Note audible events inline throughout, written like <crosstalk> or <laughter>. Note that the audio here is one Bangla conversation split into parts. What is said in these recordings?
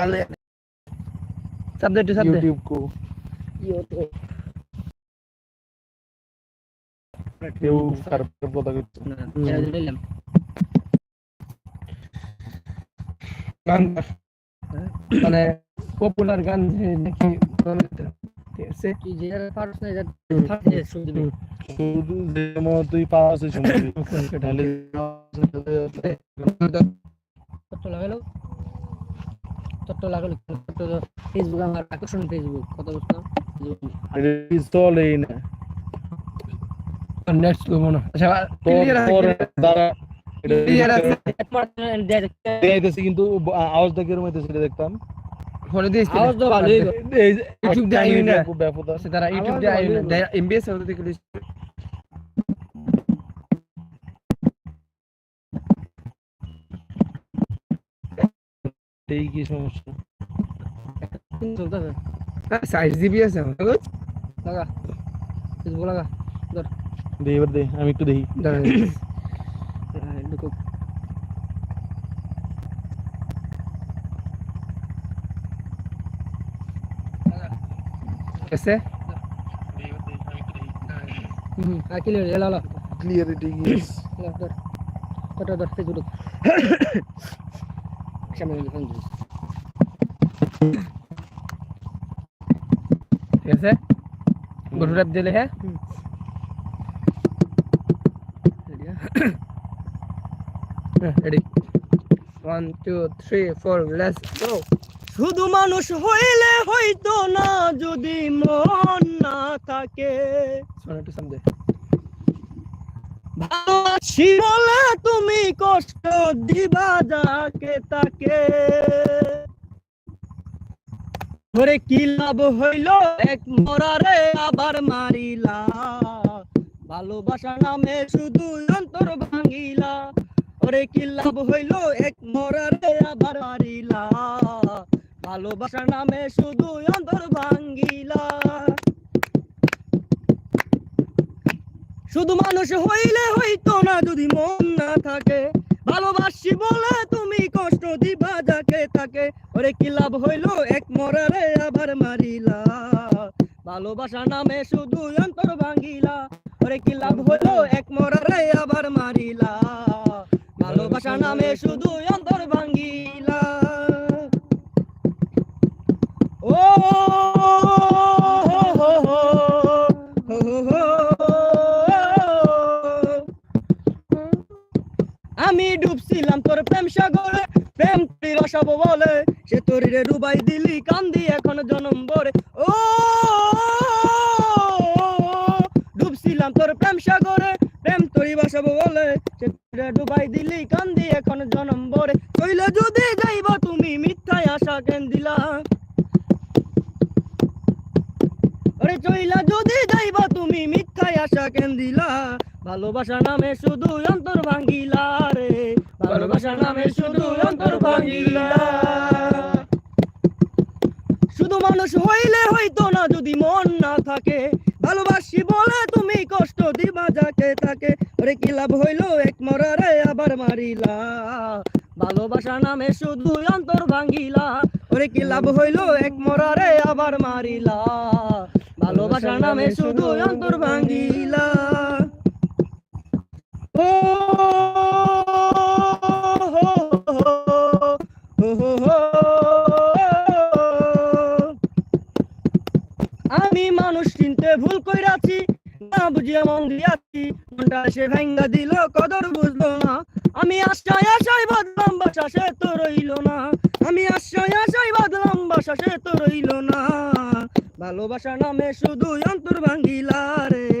साले सब दे सब दे यूट्यूब को কেউ খারাপ কথা করছে গান মানে পপুলার গান যে নাকি ঠিক আছে তুই যে পারছ না যা ফাটে শুনবি শুধু যেমন তুই পাওয়া আছে কত লাগালো ফেসবুক আমার আকর্ষণ ফেসবুক কত বছর? চলেই না নেক্সট করব না আচ্ছা তোর দ্বারা কিন্তু আওয়াজটা কীরকম হইতেছে এটা দেখতাম। আওয়াজ তো ভালোই। এই ইউটিউব দিয়ে আইবি না। ব্যাপক আছে তারা ইউটিউব দিয়ে আইবি এমবিএস হতে দেখলি এই কি সমস্যা চলতেছে সাইজ জিবি আছে আমার লাগা ফেসবুক লাগা দে এবার দে আমি একটু দেখি দাঁড়া ঢুকো कैसे হুম আর ক্লিয়ার এলা এলা ক্লিয়ারিটি কি এলা ধর কত ধর Facebook one two three four let's go শুধু মানুষ হইলে হইতো না যদি মন না থাকে। শোনা একটু সামনে ভালোবাসি বলে তুমি কষ্ট দিবা যাকে তাকে। ওরে কি লাভ হইল? এক মরারে আবার মারিলা। ভালোবাসা নামে শুধু অন্তর ভাঙিলা। ওরে কি লাভ হইল? এক মরারে আবার মারিলা। ভালোবাসা নামে শুধু অন্তর ভাঙ্গিলা শুধু মানুষ হইলে হইতো না যদি মন না থাকে ভালোবাসি বলে তুমি কষ্ট দিবা যাকে তাকে ওরে কি লাভ হইল এক মরারে আবার মারিলা ভালোবাসা নামে শুধু অন্তর ভাঙিলা ওরে কি লাভ হইল এক মরারে আবার মারিলা ভালোবাসা নামে শুধু অন্তর ভাঙিলা ও হো হো হো হো হো হো। আমি ডুবছিলাম, তোর প্রেম সাগরে প্রেম তুই রসাবো বলে। সে তরিরে রুবাই দিলি, কান্দি এখন জনম বরে ও, ডুবছিলাম, তোর প্রেম সাগরে প্রেম তরি বাসাবো বলে। সে তরিরে ডুবাই দিলি, কান্দি এখন জনম বরে কইলে, যদি যাইবা তুমি মিথ্যায় আশা কেন দিলা ওরে চইলা, যদি যাইবা তুমি মিথ্যায় আশা কেন দিলা ভালোবাসা নামে শুধু অন্তর ভাঙ্গিলা রে। ভালোবাসা নামে শুধু অন্তর ভাঙ্গিলা। শুধু মানুষ হইলে হইতো না যদি মন না থাকে। ভালোবাসি বলে তুমি কষ্ট দিবা যাকে থাকে ওরে কি লাভ হইল এক মরারে আবার মারিলা। ভালোবাসা নামে শুধু অন্তর ভাঙ্গিলা। ওরে কি লাভ হইল এক মরারে আবার মারিলা। ভালোবাসা নামে শুধু অন্তর ভাঙ্গিলা। আমি মানুষ চিনতে ভুল কইরাছি, না বুঝিয়া মন দিয়াছি, মনটা সে ভাঙ্গা দিল, কদর বুঝলো না। আমি আশায় আশায় বাদলাম, বাসা সে তো রইল না। আমি আশায় আশায় বাদলাম, বাসা সে তো রইল না। ভালোবাসা নামে শুধু অন্তর ভাঙ্গিলা রে।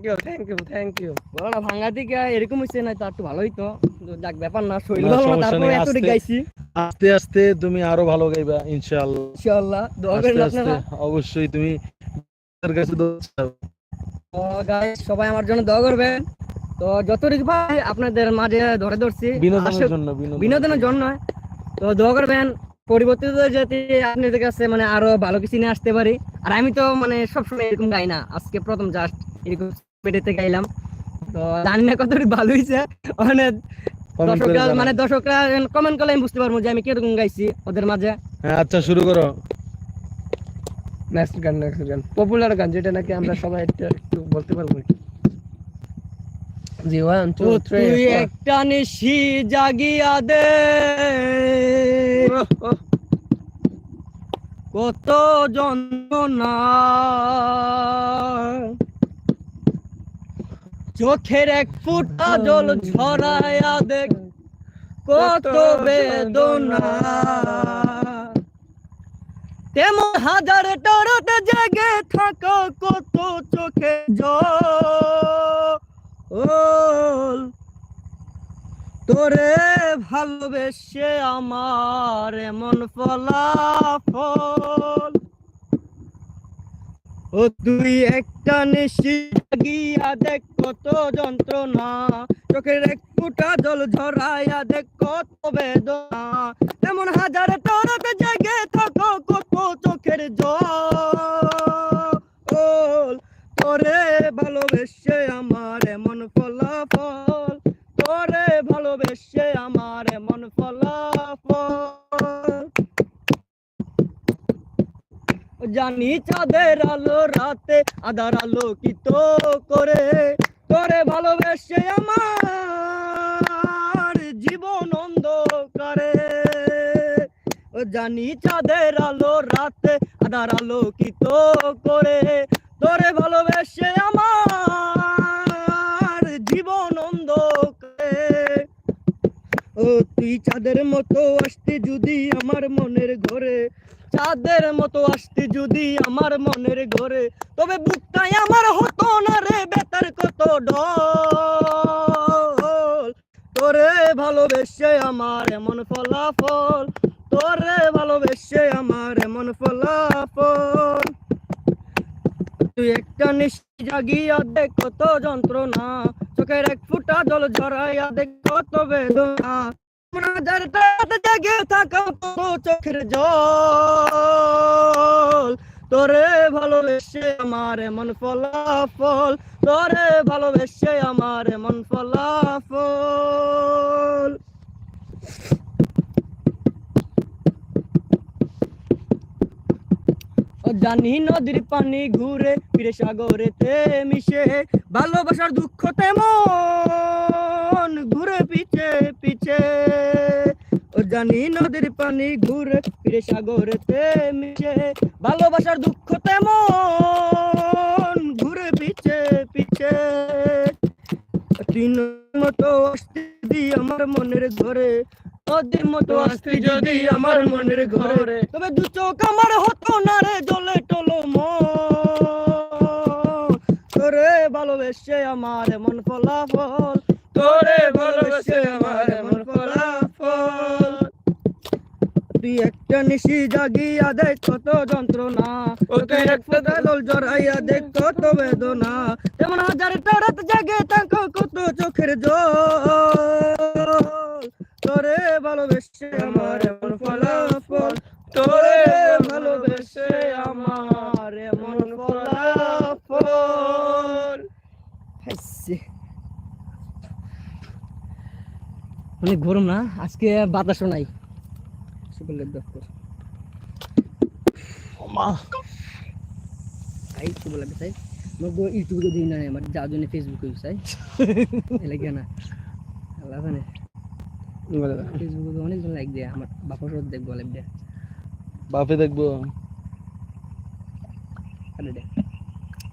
thank you thank you thank you বলো না দিকে এরকম হচ্ছে না তো একটু ভালোই তো যাক ব্যাপার না শৈল না, তারপরে নেই, আস্তে- গাইছি। আস্তে আস্তে তুমি আরও ভালো গাইবা ইনশাআল্লাহ। ইনশাআল্লাহ দোয়া করেন আপনারা। অবশ্যই তুমি তোর কাছে দোয়া গাইস সবাই আমার জন্য দোয়া করবেন। তো যতটুকু আপনাদের মাঝে ধরে ধরছি। বিনোদনের জন্য বিনোদনের জন্য। তো দোয়া করবেন পরিবর্তিত যাতে আপনাদের কাছে মানে আরও ভালো কিছু নিয়ে আসতে পারি। আর আমি তো মানে সবসময় এরকম গাই না আজকে প্রথম জাস্ট এরকম পেটেতে গাইলাম তো জানি না কতটুকু ভালো হয়েছে মানে দর্শকরা মানে দর্শকরা কমেন্ট করলে আমি বুঝতে পারব যে আমি কীরকম গাইছি ওদের মাঝে। হ্যাঁ আচ্ছা শুরু করো। নেক্সট গান নেক্সট গান। পপুলার গান যেটা নাকি আমরা <laughs> সবাই একটু একটু বলতে পারব। জি ওয়ান টু থ্রি একটা নিশি জাগিয়া দে। <laughs> কত যন্ত্রণা। চোখের এক ফুটা জল ঝরায়া দেখ কত বেদনা। তেমন হাজার টরতে জেগে থাকো কত চোখে জল। তোরে ভালোবেসে আমার এমন ফলাফল। ও তুই একটা নিশি গিয়া দেখ কত যন্ত্রণা। চোখের এক ফুটা জল ঝরাইয়া দেখ কত বেদনা। তেমন হাজার টরতে জেগে থাকো কত চোখের জল। তোরে ভালোবেসে আমার এমন ফলাফল। তোরে ভালোবেসে আমার এমন ফলাফল। জানি চাঁদের আলো রাতে আধার আলো কি তো করে। তোরে ভালোবেসে আমার জীবন অন্ধকারে। জানি চাঁদের আলো রাতে আধার আলো কি তো করে। তোরে ভালোবেসে আমার জীবন অন্ধকারে। ও, তুই চাঁদের মতো আসতে যদি আমার মনের ঘরে। চাঁদের মতো আসতে যদি আমার মনের ঘরে, তবে বুকটাই আমার হতো না রে বেতার কত ডল। তোরে ভালোবেসে আমার এমন ফলাফল, তোরে ভালোবেসে আমার এমন ফলাফল। তুই একটা নিশ্চয় জাগিয়া দেখ কত যন্ত্রণা, চোখের এক ফুটা জল ঝরাইয়া দেখ কত বেদনা। হাজার টাকা জাগে থাকা কত চোখের জল। তোরে ভালোবেসে আমার এমন ফলাফল, তোরে ভালোবেসে আমার এমন ফলাফল। জানি নদীর পানি ঘুরে ফিরে সাগরেতে মিশে, ভালোবাসার দুঃখ তেমন। ঘুরে পিছে পিছে। ও জানি নদীর পানি ঘুরে, ফিরে সাগরেতে মিশে। ভালোবাসার দুঃখ তেমন ঘুরে পিছে পিছে। তিন মতো আসতে দি আমার মনের ঘরে নদীর মতো আসতে যদি আমার মনের ঘরে। তবে দু চোখ আমার হতো না রে জলে টলো তোরে ভালোবেসে আমার এমন ফলাফল তোরে ভালোবেসে আমার এমন ফলাফল। তুই একটা নিশি জাগিয়া দেখ কত যন্ত্রণা। ও তুই একটা দল জড়াইয়া দেখ কত বেদনা। তেমন হাজার টারাত জাগে থাকো কত চোখের জল। তোরে ভালোবেসে আমার এমন ফলাফল। তোরে ভালোবেসে আমার এমন ফলাফল হাসছে। অনেক গরম না? আজকে বাতাসও নাই। দপ্তর। ইউটিউবে দিই না আমার যাওয়ার ফেসবুকে চাই। <laughs> এলাকা না আল্লাহ জানে। ফেসবুকে অনেকজন লাইক দেয় আমার সব দেখব লাইক দেয়। বাপে দেখব।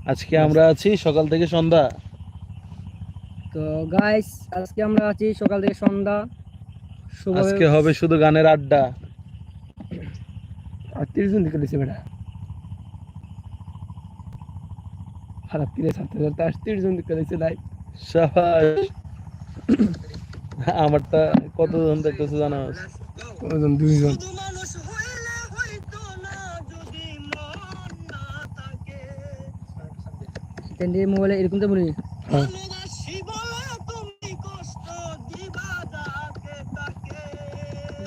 আজকে আমরা আছি সকাল থেকে সন্ধ্যা। তো গাইস আজকে আমরা আছি সকাল থেকে সন্ধ্যা। শুভ আজকে হবে শুধু গানের আড্ডা। আর তিরিশ জন দিকে দিছে বেটা। খারাপ আর তিরিশ জন দিকে দিছে লাইক সাবাস। আমারটা কতজন দেখতেছে জানো? কতজন? দুইজন। শুধু মানুষ হইলে হইতো না যদি মন না থাকে তেন্ডি মোবাইলে এরকম তো বলি হ্যাঁ। ভালোবাসি বলে তুমি কষ্ট দিবা যাকে তাকে দেখতে কারা দেখে দেন শুনি না কি লাভ হইল এক মরারে আবার মারিলা ভালোবাসার নামে শুধু অন্তর ভাঙিলা ওরে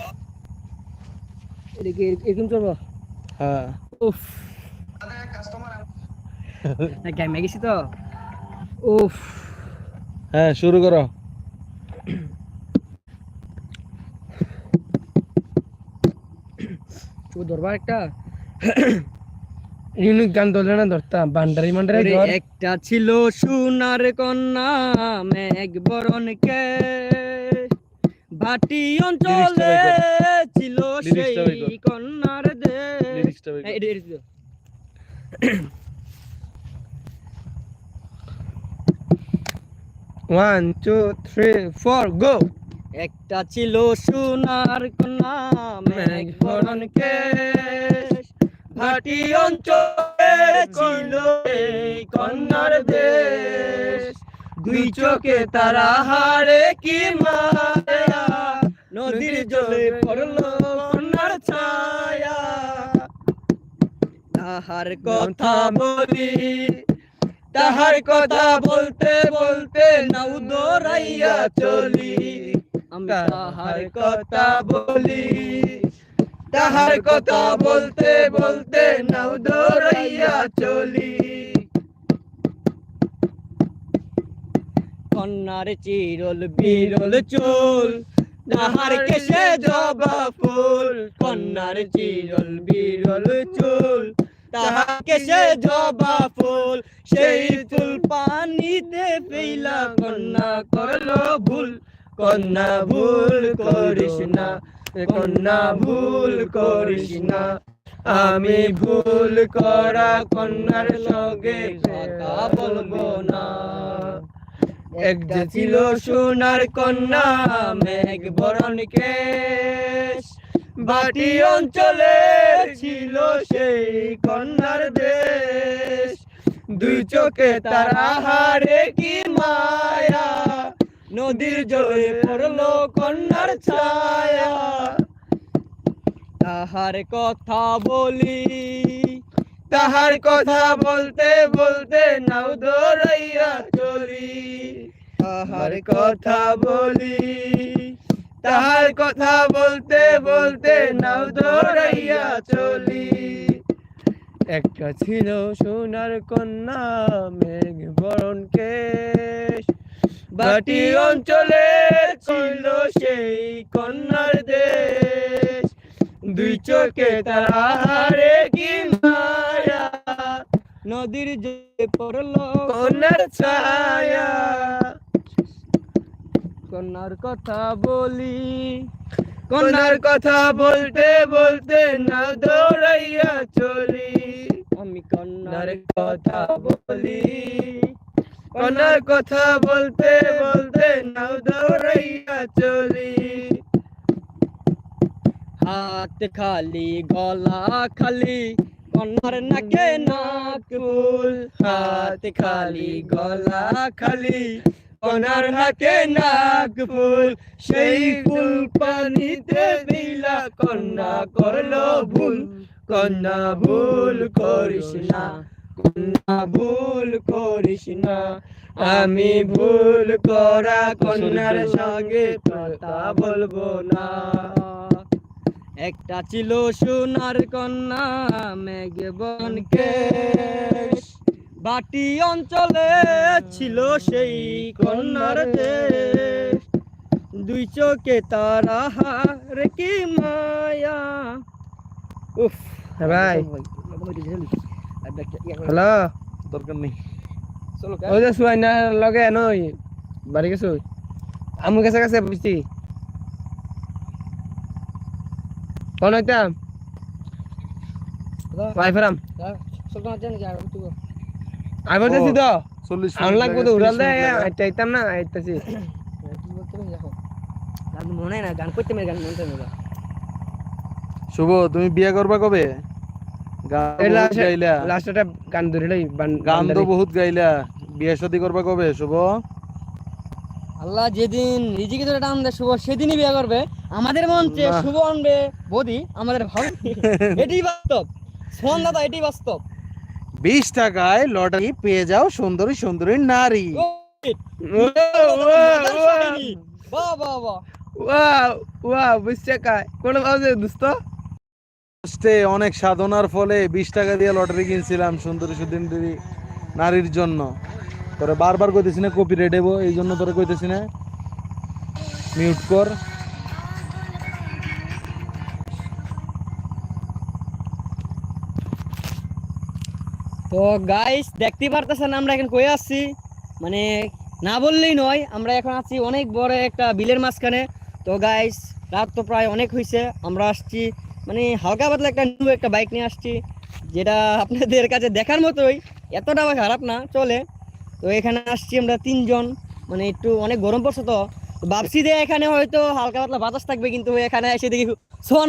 এরকম চলবো? হ্যাঁ। উফ। গেমে গেছি তো। উফ। হ্যাঁ শুরু করো। তো দরবার একটা? ইউনিক গান ধরলে না ধরতাম। বান্ডারি মান্ডারি একটা ছিল সোনার কন্যা মেঘ বরণ কে বাটি অঞ্চলে ছিল সেই কন্যার দেশ। One two three four go একটা ছিল সোনার কন্যা মেঘ বরণ কে ভাটি অঞ্চলে ছিল এই কন্যার দেশ। দুই চোখে তারা হারে কি মায়া? নদীর জলে পড়ল কন্যার ছায়া। তাহার কথা বলি তাহার কথা বলতে বলতে নাও দৌড়াইয়া চলি। তাহার কথা বলি তাহার কথা বলতে বলতে নাও দৌড়াইয়া চলি। কন্যার চিরল বিরল চুল তাহার কেশে জবা ফুল, কন্যার চিরল বিরল চুল, তাহার কেশে জবা ফুল, সেই ফুল পানিতে ফেলা কন্যা করল ভুল, কন্যা ভুল করিস না, কন্যা ভুল করিস না। আমি ভুল করা কন্যার সঙ্গে কথা বলব না। একটা ছিল সোনার কন্যা, মেঘ বরণ কেশ। বাটি অঞ্চলে ছিল সেই কন্যার দেশ। দুই চোখে তারা হারে কি মায়া, নদীর জলে পড়ল কন্যার ছায়া। তাহার কথা বলি, তাহার কথা বলতে বলতে নাও দৌড়াইয়া চলি। তাহার কথা বলি, তাহার কথা বলতে বলতে নাও দৌড়াইয়া চলি। একটা ছিল সোনার কন্যা, মেঘ বরণ কেশ। বাটি অঞ্চলে ছিল সেই কন্যার দেশ। দুই চোখে তার হারে কি মায়া, নদীর যে পড়ল কন্যার ছায়া। কন্যার কথা বলি। কন্যার কথা বলতে বলতে না দৌড়াইয়া চলি। আমি কন্যার কথা বলি। কন্যার কথা বলতে বলতে নাও দৌড়াইয়া চলি। হাত খালি গলা খালি কন্যার নাকে নাক ফুল। হাত খালি গলা খালি কন্যার নাকে নাক ফুল, সেই ফুল পানিতে দিলা কন্যা করল ভুল। কন্যা ভুল করিস না, কন্যা ভুল করিস না। আমি ভুল করা কন্যার সঙ্গে কথা বলব না। একটা ছিল সোনার কন্যা, মেঘ বনকে বাটি অঞ্চলে ছিল সেই কন্যার দেশ। দুই চোখে তারা হার কি মায়া? উফ হ্যাঁ ভাই। হ্যালো? দরকার নেই। ওই যে সুয়াইনার লগে নই বাড়ি গেছো? আমু গেছে গেছে বুঝছি। কোন হইতাম? পাই ফেরাম। চলো জানি আর আমি বলতেছি তো চল্লিশ আমি লাগবো তো উড়াল দেয় চাইতাম না আইতাছি। মনে গান করতে গান শুভ তুমি বিয়ে করবা কবে? গান বহুত গাইলা। গান ধরে গান তো বহুত গাইলা। বিয়ে শাদী করবা কবে শুভ? আল্লাহ যেদিন রিজিকে ধরে টান দেয় শুভ সেদিনই বিয়ে করবে। আমাদের মঞ্চে। শুভ আনবে বদি আমাদের ভাবি <laughs> এটাই বাস্তব। সোহান দাদা এটাই বাস্তব। বিশ টাকায় লটারি পেয়ে যাও সুন্দরী সুন্দরী নারী। অনেক সাধনার ফলে বিশ টাকা দিয়ে লটারি কিনছিলাম সুন্দরী সুন্দরী নারীর জন্য। তোরে বারবার কইতেছি না কপি রেট দেবো এই জন্য তোরে কইতেছি না। মিউট কর। তো গাইস দেখতে পারতেছেন আমরা এখন কয়ে আসছি মানে না বললেই নয়, আমরা এখন আছি অনেক বড় একটা বিলের মাঝখানে। তো গাইস রাত তো প্রায় অনেক হয়েছে আমরা আসছি মানে হালকা পাতলা একটা নিউ একটা বাইক নিয়ে আসছি, যেটা আপনাদের কাছে দেখার মতোই, এতটা খারাপ না, চলে। তো এখানে আসছি আমরা তিনজন মানে একটু অনেক গরম পড়ছে তো। ভাবছি যে এখানে হয়তো হালকা পাতলা বাতাস থাকবে, কিন্তু এখানে এসে দেখি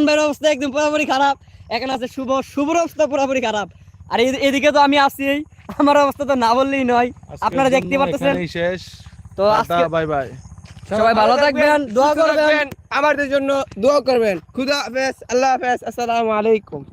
ভাইয়ের অবস্থা একদম পুরোপুরি খারাপ। এখানে আছে শুভ, শুভর অবস্থা পুরোপুরি খারাপ। আর এদি- এদিকে তো আমি আছি আমার অবস্থা তো না বললেই নয়। আপনারা দেখতে পারতেছেন। শেষ। তো আজকে বাই বাই। সবাই ভালো থাকবেন দোয়া করবেন। আমাদের জন্য দোয়া করবেন। খুদা হাফেজ আল্লাহ হাফেজ আসসালামু আলাইকুম।